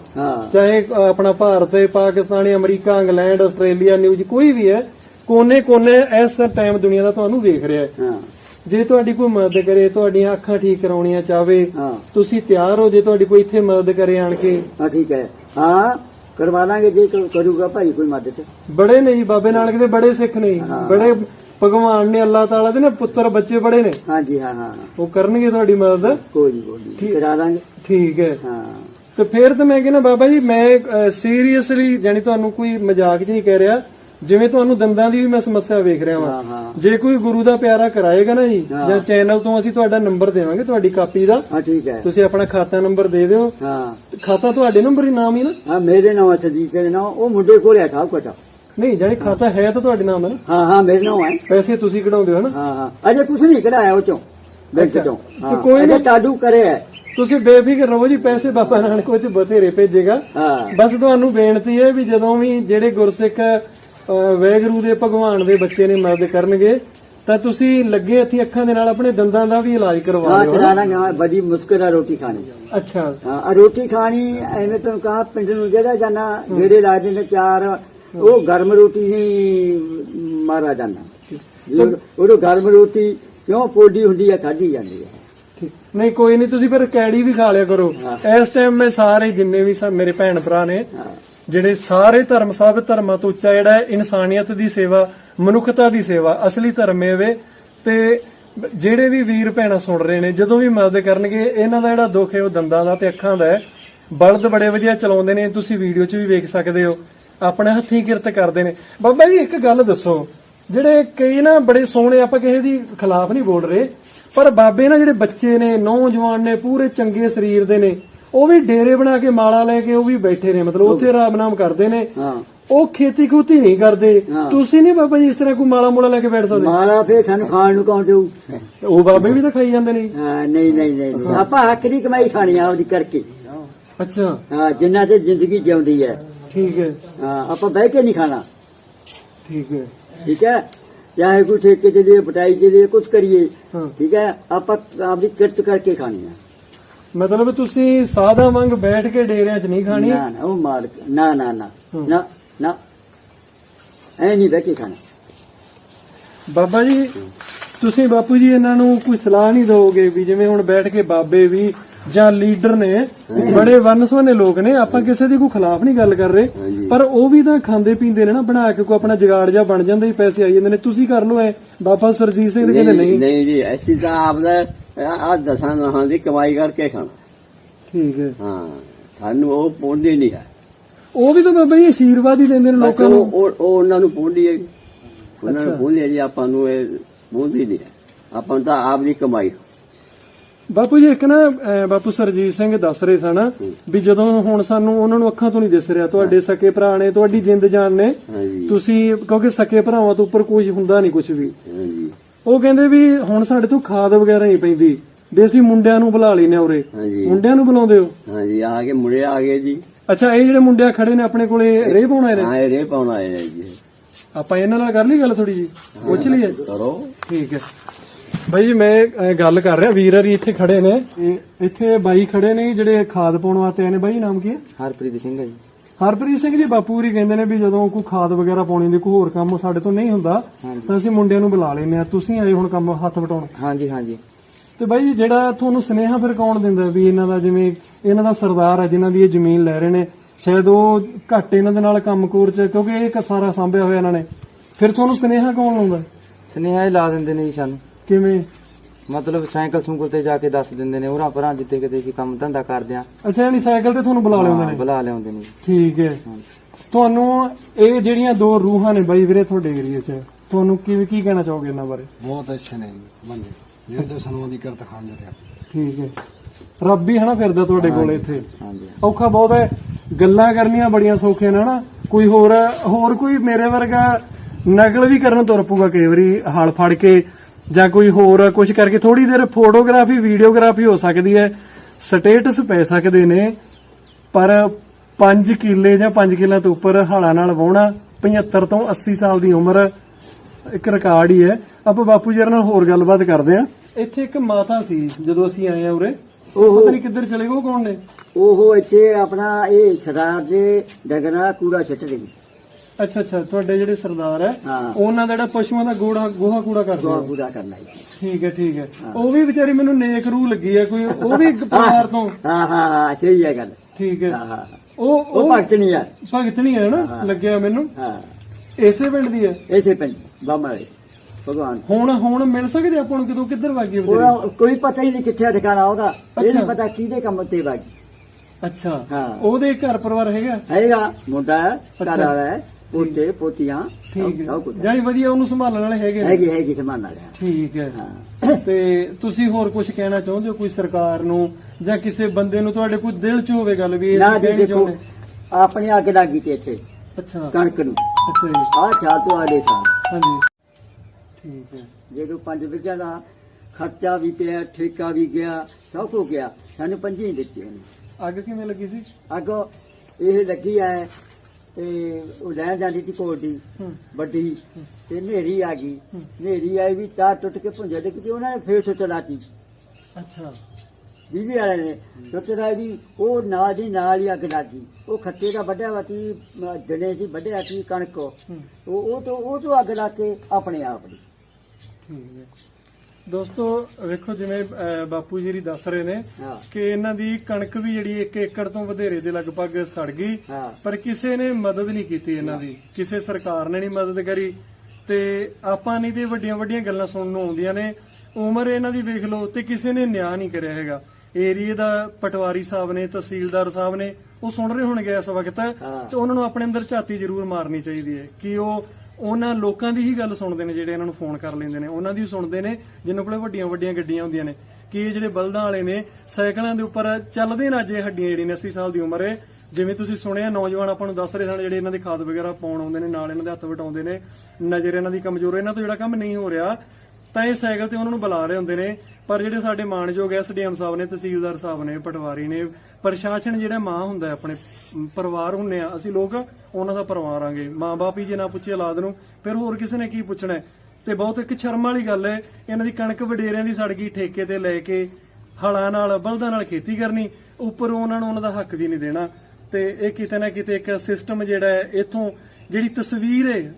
ਚਾਹੇ ਆਪਣਾ ਭਾਰਤ ਹੈ Pakistan America England Australia news ਕੋਈ ਵੀ ਹੈ ਕੋਨੇ ਕੋਨੇ ਇਸ ਟਾਈਮ ਦੁਨੀਆ ਦਾ ਤੁਹਾਨੂੰ ਵੇਖ ਰਿਹਾ ਹਾਂ। ਜੇ ਤੁਹਾਡੀ ਕੋਈ ਮਦਦ ਕਰੇ ਤੁਹਾਡੀਆਂ ਅੱਖਾਂ ਠੀਕ ਕਰਾਉਣੀਆਂ ਚਾਵੇ ਹਾਂ। ਤੁਸੀਂ ਤਿਆਰ ਹੋ ਜੇ ਤੁਹਾਡੀ ਕੋਈ ਇੱਥੇ ਮਦਦ ਕਰੇ ਆਣ ਕੇ। ਹਾਂ ਠੀਕ ਹੈ। ਹਾਂ ਕਰਵਾ ਲਾਂਗੇ ਜੇ ਕਰੂਗਾ ਭਾਈ ਕੋਈ ਮਦਦ। ਬੜੇ ਨੇ ਜੀ ਬਾਬੇ ਨਾਨਕ ਦੇ ਬੜੇ ਸਿੱਖ ਨੇ। ਬੜੇ ਭਗਵਾਨ ਨੇ ਅੱਲਾਹ ਤਾਲਾ ਦੇ ਨਾ ਪੁੱਤਰ ਬੱਚੇ ਬੜੇ ਨੇ। ਹਾਂ ਜੀ ਹਾਂ ਹਾਂ ਉਹ ਕਰਨਗੇ ਤੁਹਾਡੀ ਮਦਦ? ਕੋਈ ਨਹੀਂ ਕੋਈ ਨਹੀਂ ਕਰਾ ਲਾਂਗੇ ਠੀਕ ਹੈ। ਹਾਂ। ਤੇ ਫਿਰ ਤਾਂ ਮੈਂ ਕਹਿੰਦਾ ਬਾਬਾ ਜੀ ਮੈਂ ਸੀਰੀਅਸਲੀ ਜਾਨੀ ਤੁਹਾਨੂੰ ਕੋਈ ਮਜ਼ਾਕ ਨਹੀਂ ਕਹਿ ਰਿਹਾ ਜਿਵੇਂ ਤੁਹਾਨੂੰ ਦੰਦਾਂ ਦੀ ਵੀ ਮੈਂ ਸਮੱਸਿਆ ਵੇਖ ਰਿਹਾ ਹਾਂ ਹਾਂ ਹਾਂ। ਜੇ ਕੋਈ ਗੁਰੂ ਦਾ ਪਿਆਰਾ ਕਰਾਏਗਾ ਨਾ ਜੀ ਹਾਂ। ਜਾਂ ਚੈਨਲ ਤੋਂ ਅਸੀਂ ਤੁਹਾਡਾ ਨੰਬਰ ਦੇਵਾਂਗੇ ਤੁਹਾਡੀ ਕਾਪੀ ਦਾ। ਹਾਂ ਠੀਕ ਹੈ। ਤੁਸੀਂ ਆਪਣਾ ਖਾਤਾ ਨੰਬਰ ਦੇ ਦਿਓ। ਹਾਂ। ਖਾਤਾ ਤੁਹਾਡੇ ਨੰਬਰ ਹੀ ਨਾਮ ਹੀ ਨਾ? ਹਾਂ ਮੇਰੇ ਨਾਮ ਸਦੀਕ ਦੇ ਨਾਮ ਉਹ ਮੁੰਡੇ ਕੋਲ ਹੈ ਸਾਹਿਬ ਕੋਟਾ ਨਹੀਂ ਜਾਨੀ ਖਾਤਾ ਹੈ ਤਾਂ ਤੁਹਾਡੇ ਨਾਮ ਹੈ ਨਾ? ਹਾਂ ਹਾਂ ਮੇਰੇ ਨਾਮ ਹੈ। ਪੈਸੇ ਤੁਸੀਂ ਕਢਾਉਂਦੇ ਹੋ ਨਾ? ਹਾਂ ਹਾਂ। ਅਜੇ ਕੁਝ ਨਹੀਂ ਕਢਾਇਆ ਉਹ ਚੋਂ ਬੈਂਕ ਅੱਛਾ। ਚੋਂ। ਤੇ ਹਾਂ ਕੋਈ ਨਹੀਂ। ਤਾਡੂ ਕਰੇ ਹੈ। ਤੁਸੀਂ ਬੇਫਿਕਰ ਰਹੋ ਜੀ ਪੈਸੇ ਬਾਬਾ ਨਾਨਕ ਵਿੱਚ ਬਥੇਰੇ ਭੇਜੇਗਾ। ਹਾਂ। ਬਸ ਤੁਹਾਨੂੰ ਬੇਨਤੀ ਹੈ ਵੀ ਜਦੋਂ ਵੀ ਜਿਹੜੇ ਗੁਰਸਿੱਖ ਅਹ, ਵਾਹਿਗੁਰੂ ਦੇ ਭਗਵਾਨ ਦੇ ਬੱਚੇ ਨੇ ਮਦਦ ਕਰਨਗੇ ਤਾਂ ਤੁਸੀਂ ਲੱਗੇ ਹੱਥੀ ਅੱਖਾਂ ਦੇ ਨਾਲ ਆਪਣੇ ਦੰਦਾਂ ਦਾ ਵੀ ਇਲਾਜ ਕਰਵਾ ਹਾਂ ਲਿਓ ਲਾਂਗੇ ਹਾਂ ਬੜੀ ਮੁਸ਼ਕਿਲ ਆ ਰੋਟੀ ਖਾਣੀ। ਅੱਛਾ। ਹਾਂ ਰੋਟੀ ਖਾਣੀ ਐਵੇਂ ਤੁਹਾਨੂੰ ਕਹਾ ਪਿੰਡ ਨੂੰ ਜਿਹੜਾ ਜਾਣਾ ਜਿਹੜੇ ਲਾਜੇ ਨੇ ਚਾਰ ਉਹ ਗਰਮ ਰੋਟੀ ਨਹੀਂ ਮਾਰਾ ਜਾਂਦਾ। ਉਹ ਗਰਮ ਰੋਟੀ ਕਿਉਂ ਪੋਡੀ ਹੁੰਦੀ ਹੈ ਖਾਧੀ ਜਾਂਦੀ ਹੈ ਠੀਕ। ਨਹੀਂ ਕੋਈ ਨਹੀਂ ਤੁਸੀਂ ਫਿਰ ਕੈੜੀ ਵੀ ਖਾ ਲਿਆ ਕਰੋ। ਇਸ ਟਾਈਮ ਮੈਂ ਸਾਰੇ ਜਿੰਨੇ ਵੀ ਸਾ- ਮੇਰੇ ਭੈਣ ਭਰਾ ਨੇ ਹਾਂ। ਜਿਹੜੇ ਸਾਰੇ ਧਰਮ ਸਭ ਧਰਮਾਂ ਤੋਂ ਉੱਚਾ ਜਿਹੜਾ ਹੈ, ਇਨਸਾਨੀਅਤ ਦੀ ਸੇਵਾ, ਮਨੁੱਖਤਾ ਦੀ ਸੇਵਾ, ਅਸਲੀ ਧਰਮ ਇਹ ਵੇ। ਤੇ ਜਿਹੜੇ ਵੀ ਵੀਰ ਭੈਣਾਂ ਸੁਣ ਰਹੇ ਨੇ, ਜਦੋਂ ਵੀ ਮਦਦ ਕਰਨਗੇ, ਇਹਨਾਂ ਦਾ ਜਿਹੜਾ ਦੁੱਖ ਹੈ, ਉਹ ਦੰਦਾਂ ਦਾ ਤੇ ਅੱਖਾਂ ਦਾ ਹੈ। ਬਲਦ ਬੜੇ ਵਧੀਆ ਚਲਾਉਂਦੇ ਨੇ, ਤੁਸੀਂ ਵੀਡੀਓ 'ਚ ਵੀ ਵੇਖ ਸਕਦੇ ਹੋ। ਆਪਣੇ ਹੱਥੀਂ ਕਿਰਤ ਕਰਦੇ ਨੇ। ਬਾਬਾ ਜੀ, ਇੱਕ ਗੱਲ ਦੱਸੋ। ਜਿਹੜੇ ਕਈ ਨਾ ਬੜੇ ਸੋਹਣੇ, ਆਪਾਂ ਕਿਸੇ ਦੀ ਖਿਲਾਫ ਨਹੀਂ ਬੋਲ ਰਹੇ, ਪਰ ਬਾਬੇ ਨਾ ਜਿਹੜੇ ਬੱਚੇ ਨੇ, ਨੌਜਵਾਨ ਨੇ, ਪੂਰੇ ਚੰਗੇ ਸਰੀਰ ਦੇ ਨੇ ਉਹ ਵੀ ਡੇਰੇ ਬਣਾ ਕੇ ਮਾਲਾ ਲੈ ਕੇ ਉਹ ਵੀ ਬੈਠੇ ਨੇ ਮਤਲਬ ਉੱਥੇ ਆਰਾਮ-ਨਾਮ ਕਰਦੇ ਨੇ। ਹਾਂ। ਉਹ ਖੇਤੀ ਖੂਤੀ ਨਹੀਂ ਕਰਦੇ। ਤੁਸੀਂ ਨਹੀਂ ਬਾਬਾ ਜੀ ਇਸ ਤਰ੍ਹਾਂ ਕੋਈ ਮਾਲਾ ਮੋਲਾ ਲੈ ਕੇ ਬੈਠ ਸਕਦੇ? ਮਾਲਾ ਫੇਰ ਸਾਨੂੰ ਖਾਣ ਨੂੰ ਕੌਣ ਦੇਊ? ਉਹ ਬਾਬੇ ਵੀ ਤਾਂ ਖਾਈ ਜਾਂਦੇ ਨੇ। ਹਾਂ ਨਹੀਂ ਨਹੀਂ ਨਹੀਂ ਆਪਾਂ ਹੱਕ ਦੀ ਕਮਾਈ ਖਾਣੀ ਆ ਉਹਦੀ ਕਰਕੇ। ਅੱਛਾ। ਹਾਂ ਜਿੰਨਾ ਤੇ ਜ਼ਿੰਦਗੀ ਜਿਉਂਦੀ ਹੈ। ਠੀਕ ਹੈ। ਹਾਂ ਆਪਾਂ ਬਹਿ ਕੇ ਨਹੀਂ ਖਾਣਾ। ਠੀਕ ਹੈ। ਠੀਕ ਹੈ? ਚਾਹੇ ਕੋਈ ਠੇਕੇ ਤੇ ਦੇ ਪਟਾਈ ਤੇ ਦੇ ਕੁਝ ਕਰੀਏ। ਠੀਕ ਹੈ? ਆਪਾਂ ਆਪਦੀ ਕਿਰਤ ਕਰਕੇ ਖਾਣੀ ਆ। ਮਤਲਬ ਤੁਸੀਂ ਸਾਦਾ ਵਾਂਗ ਬੈਠ ਕੇ ਡੇਰਿਆਂ 'ਚ ਨਹੀਂ ਖਾਣੀ? ਨਾ ਨਾ ਉਹ ਮਾਰ ਨਾ ਨਾ ਨਾ ਨਾ ਨਾ। ਐ ਨਹੀਂ ਕੇ ਖਾਣਾ। ਬਾਬਾ ਜੀ ਤੁਸੀਂ ਬਾਪੂ ਜੀ ਇਹਨਾਂ ਨੂੰ ਕੋਈ ਸਲਾਹ ਨਹੀਂ ਦਿਓਗੇ ਵੀ ਜਿਵੇਂ ਹੁਣ ਬੈਠ ਕੇ ਬਾਬੇ ਵੀ ਜਾਂ ਲੀਡਰ ਨੇ ਬੜੇ ਵਨਸਵਨੇ ਲੋਕ ਨੇ ਆਪਾਂ ਕਿਸੇ ਦੀ ਕੋਈ ਖਿਲਾਫ ਨਹੀਂ ਗੱਲ ਕਰ ਰਹੇ। ਪਰ ਉਹ ਵੀ ਤਾਂ ਖਾਂਦੇ ਪੀਂਦੇ ਨੇ ਨਾ ਬਣਾ ਕੇ ਕੋਈ ਆਪਣਾ ਜਗਾੜ ਜਾਂ ਬਣ ਜਾਂਦਾ ਹੀ ਪੈਸੇ ਆਈ ਜਾਂਦੇ ਨੇ। ਤੁਸੀਂ ਕਰ ਲਓ ਐ। ਬਾਬਾ ਸਰਜੀਤ ਸਿੰਘ ਦੇ ਕਹਿੰਦੇ ਨਹੀਂ। ਨਹੀਂ ਜੀ ਅਸੀਂ ਤਾਂ ਆਪਦਾ ਆ ਦਸਾਂ ਨਹਾਂ ਦੀ ਕਮਾਈ ਕਰਕੇ ਖਾਣਾ। ਠੀਕ ਹੈ। ਹਾਂ ਸਾਨੂੰ ਉਹ ਪੌਂਦੀ ਨਹੀਂ ਹੈ। ਉਹ ਵੀ ਤਾਂ ਬਾਬਾ ਜੀ ਆਸ਼ੀਰਵਾਦ ਹੀ ਦਿੰਦੇ ਨੇ ਲੋਕਾਂ ਨੂੰ। ਉਹ ਉਹ ਉਹਨਾਂ ਨੂੰ ਪੌਂਦੀ ਹੈ ਉਹਨਾਂ ਨੂੰ ਪੌਂਦੀ ਹੈ ਜੀ ਆਪਾਂ ਨੂੰ ਇਹ ਪੌਂਦੀ ਨਹੀਂ ਹੈ। ਆਪਾਂ ਤਾਂ ਆਪ ਦੀ ਕਮਾਈ ਬਾਪੂ ਜੀ ਇੱਕ ਨਾ ਬਾਪੂ ਸਰਜੀਤ ਸਿੰਘ ਦੱਸ ਰਹੇ ਸਨ ਵੀ ਜਦੋਂ ਹੁਣ ਸਾਨੂੰ ਉਹਨਾਂ ਨੂੰ ਅੱਖਾਂ ਤੋਂ ਨਹੀਂ ਦਿਸ ਰਿਹਾ ਤੁਹਾਡੇ ਸਕੇ ਭਰਾ ਨੇ ਤੁਹਾਡੀ ਜਿੰਦ ਜਾਨ ਨੇ ਤੁਸੀਂ ਕਿਉਂਕਿ ਸਕੇ ਭਰਾਵਾਂ ਤੋਂ ਉੱਪਰ ਕੁਝ ਹੁੰਦਾ ਨਹੀਂ ਕੁਝ ਵੀ। ਉਹ ਕਹਿੰਦੇ ਵੀ ਹੁਣ ਸਾਡੇ ਤੋਂ ਖਾਦ ਵਗੈਰਾ ਨਹੀਂ ਪੈਂਦੀ ਵੀ ਅਸੀਂ ਮੁੰਡਿਆਂ ਨੂੰ ਬੁਲਾ ਲੈਨੇ ਉਰੇ। ਹਾਂਜੀ। ਮੁੰਡਿਆਂ ਨੂੰ ਬੁਲਾਉਂਦੇ ਹੋ? ਹਾਂਜੀ ਆ ਕੇ ਮੁੰਡੇ ਆ ਗਏ ਜੀ। ਅੱਛਾ ਇਹ ਜਿਹੜੇ ਮੁੰਡਿਆਂ ਖੜੇ ਨੇ ਆਪਣੇ ਕੋਲੇ ਰੇਹ ਪਾਉਣਾ ਨੇ? ਹਾਂ ਇਹ ਰੇ ਪਾਉਣਾ ਆਏ ਨੇ ਜੀ। ਆਪਾਂ ਇਹਨਾਂ ਨਾਲ ਕਰ ਲਈ ਗੱਲ ਥੋੜੀ ਜੀ? ਪੁੱਛ ਲਈਏ? ਕਰੋ। ਠੀਕ ਹੈ। ਬਾਈ ਜੀ ਮੈਂ ਅਹ, ਗੱਲ ਕਰ ਰਿਹਾ ਵੀਰ ਹਰੀ ਇੱਥੇ ਖੜੇ ਨੇ। ਇਹ- ਇੱਥੇ ਬਾਈ ਖੜੇ ਨੇ ਜਿਹੜੇ ਖਾਦ ਪਾਉਣ ਵਾਸਤੇ ਆਏ ਨੇ। ਬਾਈ ਨਾਮ ਕੀ ਹੈ? ਹਰਪ੍ਰੀਤ ਸਿੰਘ ਹੈ ਜੀ। ਹਰਪ੍ਰੀਤ ਸਿੰਘ ਜੀ ਬਾਪੂ ਹੋਰੀ ਕਹਿੰਦੇ ਨੇ ਵੀ ਜਦੋਂ ਕੋਈ ਖਾਦ ਵਗੈਰਾ ਪਾਉਣੀ ਦੀ ਕੋਈ ਹੋਰ ਕੰਮ ਸਾਡੇ ਤੋਂ ਨਹੀਂ ਹੁੰਦਾ ਤਾਂ ਅਸੀਂ ਮੁੰਡਿਆਂ ਨੂੰ ਬੁਲਾ ਲੈਨੇ ਆ ਤੁਸੀਂ ਆਏ ਹੁਣ ਕੰਮ ਹੱਥ ਵਟਾਉਣ। ਹਾਂਜੀ ਹਾਂਜੀ। ਤੇ ਬਾਈ ਜੀ, ਜਿਹੜਾ ਤੁਹਾਨੂੰ ਸੁਨੇਹਾ ਫਿਰ ਕੌਣ ਦਿੰਦਾ ਵੀ ਇਹਨਾਂ ਦਾ ਜਿਵੇਂ ਇਹਨਾਂ ਦਾ ਸਰਦਾਰ ਹੈ ਜਿਨ੍ਹਾਂ ਦੀ ਇਹ ਜ਼ਮੀਨ ਲੈ ਰਹੇ ਨੇ ਸ਼ਾਇਦ ਉਹ ਘੱਟ ਇਹਨਾਂ ਦੇ ਨਾਲ ਕੰਮਕੂਰ ਚ ਕਿਉਂਕਿ ਇਹ ਸਾਰਾ ਸਾਂਭਿਆ ਹੋਇਆ ਇਹਨਾਂ ਨੇ। ਫਿਰ ਤੁਹਾਨੂੰ ਸੁਨੇਹਾ ਕੌਣ ਲਾਉਂਦਾ? ਸੁਨੇਹਾ ਹੀ ਲਾ ਦਿੰਦੇ ਨੇ ਜੀ ਸਾਨੂੰ। ਕਿਵੇਂ? ਮਤਲਬ ਸਾਈਕਲ ਸੂਕਲ ਤੇ ਜਾ ਕੇ ਦੱਸ ਦਿੰਦੇ ਨੇ ਉਹਨਾਂ ਪਰਾਂ ਜਿੱਤੇ ਕਿਤੇ ਅਸੀਂ ਕੰਮ ਧੰਦਾ ਕਰਦੇ ਆ। ਅੱਛਾ ਯਾਨੀ ਸਾਈਕਲ ਤੇ ਤੁਹਾਨੂੰ ਬੁਲਾ ਲਿਆਉਂਦੇ ਨੇ? ਬੁਲਾ ਲਿਆਉਂਦੇ ਨੇ। ਠੀਕ ਹੈ। ਤੁਹਾਨੂੰ ਇਹ ਜਿਹੜੀਆਂ ਦੋ ਰੂਹਾਂ ਨੇ ਬਾਈ ਵੀਰੇ ਤੁਹਾਡੇ ਏਰੀਏ 'ਚ ਤੁਹਾਨੂੰ ਕੀ ਕੀ ਕਹਿਣਾ ਚਾਹੋਗੇ ਇਹਨਾਂ ਬਾਰੇ? ਬਹੁਤ ਅੱਛੇ ਨੇ ਜੀ ਬੰਦੇ ਜਿਹੜੇ ਤੇ ਸਾਨੂੰ ਦੀ ਕਰਤ ਖਾਂਦੇ ਰਿਹਾ ਠੀਕ ਹੈ। ਰੱਬ ਹੀ ਹਨਾ ਫਿਰਦਾ ਤੁਹਾਡੇ ਕੋਲ ਇੱਥੇ। ਹਾਂਜੀ ਔਖਾ ਬਹੁਤ ਹੈ। ਗੱਲਾਂ ਕਰਨੀਆਂ ਬੜੀਆਂ ਸੌਖੀਆਂ ਨੇ ਹਨਾ। ਕੋਈ ਹੋਰ ਹੋਰ ਕੋਈ ਮੇਰੇ ਵਰਗਾ ਨਕਲ ਵੀ ਕਰਨ ਤੁਰ ਪੂਗਾ ਕਈ ਵਾਰੀ ਹਲ ਫੜ ਕੇ ਜਾਂ ਕੋਈ ਹੋਰ ਕੁਝ ਕਰਕੇ ਥੋੜੀ ਦੇਰ ਫੋਟੋਗ੍ਰਾਫੀ ਵੀਡੀਓਗ੍ਰਾਫੀ ਹੋ ਸਕਦੀ ਹੈ। ਸਟੇਟਸ ਪੈ ਸਕਦੇ ਨੇ ਪਰ 5 ਕਿੱਲੇ ਜਾਂ 5 ਕਿੱਲਿਆਂ ਤੋਂ ਉੱਪਰ ਹਾਲਾਂ ਨਾਲ ਵਾਹੁਣਾ 75 ਤੋਂ 80 ਸਾਲ ਦੀ ਉਮਰ ਇੱਕ ਰਿਕਾਰਡ ਹੀ ਹੈ। ਆਪਾਂ ਬਾਪੂ ਜੀ ਨਾਲ ਹੋਰ ਗੱਲਬਾਤ ਕਰਦੇ ਆ ਇੱਥੇ ਇੱਕ ਮਾਤਾ ਸੀ ਜਦੋਂ ਅਸੀਂ ਆਏ ਆ ਉਰੇ ਉਹ ਪਤਾ ਨਹੀਂ ਕਿੱਧਰ ਚਲੇ ਗਏ ਉਹ ਕੌਣ ਨੇ? ਉਹ ਇੱਥੇ ਆਪਣਾ ਇਹ ਸਰਦਾਰ ਦੇ ਡਗਣਾ ਕੂੜਾ ਛੱਟ ਰਹੀ ਅੱਛਾ ਅੱਛਾ ਤੁਹਾਡੇ ਜਿਹੜੇ ਸਰਦਾਰ ਹੈ ਹਾਂ। ਉਹਨਾਂ ਦਾ ਜਿਹੜਾ ਪਸ਼ੂਆਂ ਦਾ ਗੋੜਾ ਗੋਹਾ ਕੂੜਾ ਕਰਦੇ ਗੋਹਾ ਆ। ਕੂੜਾ ਕਰਨਾ ਠੀਕ ਹੈ ਠੀਕ ਹੈ। ਉਹ ਵੀ ਵਿਚਾਰੀ ਮੈਨੂੰ ਨੇਕ ਰੂਹ ਲੱਗੀ ਹੈ ਕੋਈ ਉਹ ਵੀ ਇੱਕ ਪਰਿਵਾਰ ਤੋਂ? ਹਾਂ ਹਾਂ ਹਾਂ ਸਹੀ ਹੈ ਗੱਲ। ਠੀਕ ਹੈ। ਹਾਂ ਹਾਂ ਉਹ ਉਹ ਉਹ ਭਗਤ ਨਹੀਂ ਆ ਭਗਤ ਨਹੀਂ ਹੈ ਨਾ? ਲੱਗਿਆ ਮੈਨੂੰ। ਹਾਂ। ਇਸੇ ਪਿੰਡ ਦੀ ਹੈ? ਐਸੇ ਪਿੰਡ ਬਾਮਲੇ ਭਗਵਾਨ। ਹੁਣ ਹੁਣ ਮਿਲ ਸਕਦੇ ਆਪਾਂ ਨੂੰ ਕਿਦੋਂ ਕਿੱਧਰ ਵਾਗੀ ਵਿਚਾਰੀ? ਉਹਦਾ ਕੋਈ ਪਤਾ ਹੀ ਨਹੀਂ ਕਿੱਥੇ ਠਿਕਾਣਾ ਉਹਦਾ। ਇਹ ਨਹੀਂ ਅੱਛਾ। ਪਤਾ ਕਿਹਦੇ ਕੰਮ ਤੇ ਬਾਗੀ ਅੱਛਾ। ਹਾਂ। ਉਹਦੇ ਘਰ ਪਰਿਵਾਰ ਹੈਗਾ? ਹੈਗਾ ਮੁੰਡਾ ਹੈ, ਘਰ ਅੱਛਾ। ਵਾਲਾ ਹੈ। ਪੋਤੇ ਪੋਤੀਆਂ ਠੀਕ ਹੈ। ਜਾਨੀ ਵਧੀਆ ਉਹਨੂੰ ਸੰਭਾਲਣ ਵਾਲੇ ਹੈਗੇ ਨੇ। ਹੈਗੀ ਹੈਗੀ ਸਮਾਨ ਵਾਲਿਆ ਠੀਕ ਹੈ। ਹਾਂ। ਤੇ ਤੁਸੀਂ ਹੋਰ ਕੁਝ ਕਹਿਣਾ ਚਾਹੁੰਦੇ ਹੋ ਕੋਈ ਸਰਕਾਰ ਨੂੰ ਜਾਂ ਕਿਸੇ ਬੰਦੇ ਨੂੰ? ਤੁਹਾਡੇ ਕੋਈ ਦਿਲ 'ਚ ਹੋਵੇ ਗੱਲ ਵੀ ਇਹ ਨਾ ਜੀ ਦੇਖੋ ਆਪਣੀ ਅੱਗ ਲੱਗੀ ਤੇ ਇੱਥੇ ਅੱਛਾ। ਕਣਕ ਨੂੰ। ਅੱਛਾ ਜੀ। ਆਹ ਸਾਲ ਤੋਂ ਆਲੇ ਸਾਲ ਹਾਂਜੀ। ਠੀਕ ਹੈ। ਜਦੋਂ ਪੰਜ ਵਿਚਾਂ ਦਾ ਖਰਚਾ ਵੀ ਪਿਆ ਠੇਕਾ ਵੀ ਗਿਆ ਸਭ ਕੁਝ ਗਿਆ ਸਾਨੂੰ ਪੰਜੀ ਹੀ ਦਿੱਤੇ ਉਹਨੇ। ਅੱਗ ਕਿਵੇਂ ਲੱਗੀ ਸੀ? ਅੱਗੋਂ ਇਹ ਲੱਗੀ ਹੈ ਤੇ ਉਹ ਲੈਣ ਜਾਂਦੀ ਸੀ ਕੋਲ ਦੀ ਵੱਡੀ ਤੇ ਨੇਰੀ ਆ ਗਈ। ਨੇਰੀ ਆਈ ਵੀ ਤਾਰ ਟੁੱਟ ਕੇ ਭੁੰਜੇ ਦੇ ਕਿ ਉਹਨਾਂ ਨੇ ਫੇਰ ਸੁੱਟ ਲਾਤੀ। ਅੱਛਾ। ਬੀਬੀ ਵਾਲੇ ਨੇ ਸੁੱਟ ਲਾ ਵੀ ਉਹ ਨਾਲ ਦੀ ਨਾਲ ਹੀ ਅੱਗ ਲੱਗੀ। ਉਹ ਖੱਤੇ ਦਾ ਵੱਡਿਆ ਵਾਤੀ ਜਣੇ ਸੀ ਵੱਡਿਆ ਸੀ ਕਣਕ। ਉਹ ਉਹ ਤੋਂ ਉਹ ਤੋਂ ਅੱਗ ਲਾ ਕੇ ਆਪਣੇ ਆਪ ਦੀ। ਠੀਕ ਹੈ। ਦੋਸਤੋ ਵੇਖੋ ਜਿਵੇਂ ਅਹ, ਬਾਪੂ ਜੀ ਰੀ ਦੱਸ ਰਹੇ ਨੇ ਹਾਂ। ਕਿ ਇਹਨਾਂ ਦੀ ਕਣਕ ਵੀ ਜਿਹੜੀ 1 ਏਕੜ ਤੋਂ ਵਧੇਰੇ ਦੇ ਲਗਭਗ ਸੜ ਗਈ ਹਾਂ। ਪਰ ਕਿਸੇ ਨੇ ਮਦਦ ਨਹੀਂ ਕੀਤੀ ਇਹਨਾਂ ਦੀ। ਕਿਸੇ ਸਰਕਾਰ ਨੇ ਨਹੀਂ ਮਦਦ ਕਰੀ। ਤੇ ਆਪਾਂ ਨਹੀਂ ਤੇ ਵੱਡੀਆਂ ਵੱਡੀਆਂ ਗੱਲਾਂ ਸੁਣਨ ਨੂੰ ਆਉਂਦੀਆਂ ਨੇ। ਉਮਰ ਇਹਨਾਂ ਦੀ ਵੇਖ ਲਓ ਤੇ ਕਿਸੇ ਨੇ ਨਿਆਂ ਨਹੀਂ ਕਰਿਆ ਹੈਗਾ। ਏਰੀਏ ਦਾ ਪਟਵਾਰੀ ਸਾਹਿਬ ਨੇ ਤਹਿਸੀਲਦਾਰ ਸਾਹਿਬ ਨੇ ਉਹ ਸੁਣ ਰਹੇ ਹੋਣਗੇ ਇਸ ਵਕਤ। ਤੇ ਉਹਨਾਂ ਨੂੰ ਆਪਣੇ ਅੰਦਰ ਝਾਤੀ ਜ਼ਰੂਰ ਮਾਰਨੀ ਚਾਹੀਦੀ ਹੈ ਕਿ ਉਹ ਉਹਨਾਂ ਲੋਕਾਂ ਦੀ ਹੀ ਗੱਲ ਸੁਣਦੇ ਨੇ ਜਿਹੜੇ ਇਹਨਾਂ ਨੂੰ ਫੋਨ ਕਰ ਲੈਂਦੇ ਨੇ। ਉਹਨਾਂ ਦੀ ਸੁਣਦੇ ਨੇ ਜਿਨ੍ਹਾਂ ਕੋਲੇ ਵੱਡੀਆਂ ਵੱਡੀਆਂ ਗੱਡੀਆਂ ਹੁੰਦੀਆਂ ਨੇ। ਕਿ ਇਹ ਜਿਹੜੇ ਬਲਦਾਂ ਵਾਲੇ ਨੇ, ਸਾਈਕਲਾਂ ਦੇ ਉੱਪਰ ਚੱਲਦੇ ਨੇ ਅੱਜ ਹੱਡੀਆਂ ਜਿਹੜੀਆਂ ਨੇ 80 ਸਾਲ ਦੀ ਉਮਰ ਹੈ। ਜਿਵੇਂ ਤੁਸੀਂ ਸੁਣਿਆ, ਨੌਜਵਾਨ ਆਪਾਂ ਨੂੰ ਦੱਸ ਰਹੇ ਸਨ, ਜਿਹੜੇ ਇਹਨਾਂ ਦੇ ਖਾਦ ਵਗੈਰਾ ਪਾਉਣ ਆਉਂਦੇ ਨੇ, ਨਾਲ ਇਹਨਾਂ ਦੇ ਹੱਥ ਵਟਾਉਂਦੇ ਨੇ। ਨਜ਼ਰ ਇਹਨਾਂ ਦੀ ਕਮਜ਼ੋਰ ਇਹਨਾਂ ਤੋਂ ਜਿਹੜਾ ਕੰਮ ਨਹੀਂ ਹੋ ਰਿਹਾ ਤਾਂ ਇਹ ਸਾਈਕਲ ਤੇ ਉਹਨਾਂ ਨੂੰ ਬੁਲਾ ਰਹੇ ਹੁੰਦੇ ਨੇ। ਪਰ ਜਿਹੜੇ ਸਾਡੇ ਮਾਣਯੋਗ ਐਸਡੀਐਮ ਸਾਹਿਬ ਨੇ, ਤਹਿਸੀਲਦਾਰ ਸਾਹਿਬ ਨੇ, ਪਟਵਾਰੀ ਨੇ, ਪ੍ਰਸ਼ਾਸਨ ਜਿਹੜਾ ਮਾਂ ਹੁੰਦਾ ਆਪਣੇ ਪਰਿਵਾਰ ਹੁੰਨੇ ਆ, ਅਸੀਂ ਲੋਕ ਉਹਨਾਂ ਦਾ ਪਰਿਵਾਰ ਆਂਗੇ। ਮਾਂ-ਬਾਪ ਹੀ ਜੇ ਨਾ ਪੁੱਛੇ ਔਲਾਦ ਨੂੰ, ਫਿਰ ਹੋਰ ਕਿਸੇ ਨੇ ਕੀ ਪੁੱਛਣਾ ਤੇ ਬਹੁਤ ਇੱਕ ਸ਼ਰਮ ਵਾਲੀ ਗੱਲ ਹੈ, ਇਹਨਾਂ ਦੀ ਕਣਕ ਵਡੇਰਿਆਂ ਦੀ ਸੜਕੀ ਠੇਕੇ ਤੇ ਲੈ ਕੇ, ਹਲਾਂ ਨਾਲ, ਬਲਦਾਂ ਨਾਲ ਖੇਤੀ ਕਰਨੀ, ਉੱਪਰ ਉਹਨਾਂ ਨੂੰ ਉਹਨਾਂ ਦਾ ਹੱਕ ਵੀ ਨਹੀਂ ਦੇਣਾ। ਤੇ ਇਹ ਕਿਤੇ ਨਾ ਕਿਤੇ ਇੱਕ ਸਿਸਟਮ ਜਿਹੜਾ ਹੈ, ਇਥੋਂ ਜਿਹੜੀ ਤਸਵੀਰ ਹੈ,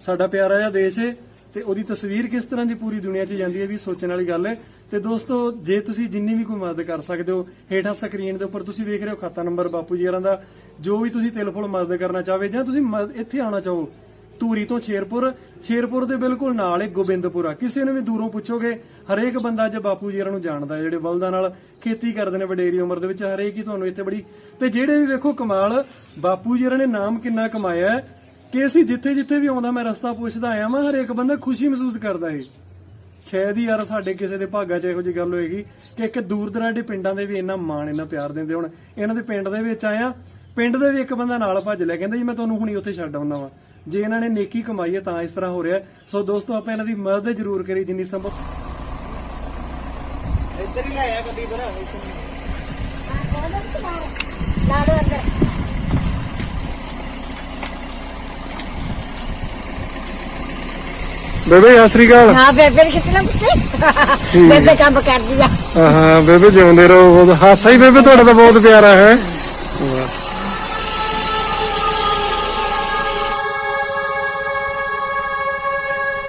ਸਾਡਾ ਪਿਆਰਾ ਜਿਹਾ ਦੇਸ਼ ਹੈ ਤੇ ਉਹਦੀ ਤਸਵੀਰ ਕਿਸ ਤਰ੍ਹਾਂ ਦੀ ਪੂਰੀ ਦੁਨੀਆ 'ਚ ਜਾਂਦੀ ਹੈ ਵੀ ਸੋਚਣ ਵਾਲੀ ਗੱਲ ਹੈ। ਤੇ ਦੋਸਤੋ, ਜੇ ਤੁਸੀਂ ਜਿੰਨੀ ਵੀ ਕੋਈ ਮਦਦ ਕਰ ਸਕਦੇ ਹੋ, ਹੇਠਾਂ ਸਕਰੀਨ ਦੇ ਉੱਪਰ ਤੁਸੀਂ ਵੇਖ ਰਹੇ ਹੋ ਖਾਤਾ ਨੰਬਰ ਬਾਪੂ ਜੀ ਹਰਾਂ ਦਾ। ਜੋ ਵੀ ਤੁਸੀਂ ਤਿਲਫੁਲ ਮਦਦ ਕਰਨਾ ਚਾਹਵੇ ਜਾਂ ਤੁਸੀਂ ਇੱਥੇ ਆਉਣਾ ਚਾਹੋ, ਧੂਰੀ ਤੋਂ ਛੇਰਪੁਰ ਛੇਰਪੁਰ ਦੇ ਬਿਲਕੁਲ ਨਾਲ ਹੈ ਗੋਬਿੰਦਪੁਰਾ। ਕਿਸੇ ਨੂੰ ਵੀ ਦੂਰੋਂ ਪੁੱਛੋਗੇ, ਹਰੇਕ ਬੰਦਾ ਅੱਜ ਬਾਪੂ ਜੀ ਨੂੰ ਜਾਣਦਾ ਜਿਹੜੇ ਬਲਦਾਂ ਨਾਲ ਖੇਤੀ ਕਰਦੇ ਨੇ ਵਡੇਰੀ ਉਮਰ ਦੇ ਵਿੱਚ, ਹਰੇਕ ਹੀ ਤੁਹਾਨੂੰ ਇੱਥੇ ਬੜੀ ਤੇ ਜਿਹੜੇ ਵੀ ਵੇਖੋ ਕਮਾਲ, ਬਾਪੂ ਜੀ ਨੇ ਨਾਮ ਕਿੰਨਾ ਕਮਾਇਆ ਹੈ ਕਿ ਅਸੀਂ ਜਿੱਥੇ ਜਿੱਥੇ ਵੀ ਆਉਂਦਾ ਮੈਂ ਰਸਤਾ ਪੁੱਛਦਾ ਆਇਆ ਮੈਂ ਹਰੇਕ ਬੰਦਾ ਖੁਸ਼ੀ ਮਹਿਸੂਸ ਕਰਦਾ ਹੈ ਸ਼ਾਇਦ ਹੀ ਯਾਰ ਸਾਡੇ ਕਿਸੇ ਦੇ ਭਾਗਾ 'ਚ ਇਹੋ ਜਿਹੀ ਗੱਲ ਹੋਏਗੀ ਕਿ ਇੱਕ ਦੂਰ ਦਰਾਡੇ ਪਿੰਡਾਂ ਦੇ ਵੀ ਇੰਨਾ ਮਾਣ ਇੰਨਾ ਪਿਆਰ ਦਿੰਦੇ ਹੁਣ। ਇਹਨਾਂ ਦੇ ਪਿੰਡ ਦੇ ਵਿੱਚ ਆਇਆ ਪਿੰਡ ਦੇ ਵੀ ਇੱਕ ਬੰਦਾ ਨਾਲ ਭੱਜ ਲਿਆ ਕਹਿੰਦਾ ਜੀ ਮੈਂ ਤੁਹਾਨੂੰ ਹੁਣੀ ਉੱਥੇ ਛੱਡ ਆਉਣਾ ਵਾ। ਜੇ ਇਹਨਾਂ ਨੇ ਨੇਕੀ ਕਮਾਈ ਹੈ ਤਾਂ ਇਸ ਤਰ੍ਹਾਂ ਹੋ ਰਿਹਾ। ਸੋ ਦੋਸਤੋ ਆਪਾਂ ਇਹਨਾਂ ਦੀ ਮਦਦ ਜ਼ਰੂਰ ਕਰੀ ਜਿੰਨੀ ਸੰਭਵ ਬੇਬੇ ਸਤਿ ਸ੍ਰੀ ਅਕਾਲ। ਹਾਂ ਬੇਬੇ ਨੇ ਕਿਤਨਾ ਪੁੱਤੇ? ਬੇਬੇ ਕੰਮ ਕਰਦੀ ਆ। ਹਾਂ ਬੇਬੇ ਜਿਉਂਦੇ ਰਹੋ ਹਾਸਾ ਹੀ ਬੇਬੇ ਤੁਹਾਡਾ ਤਾਂ ਬਹੁਤ ਪਿਆਰਾ ਹੈ।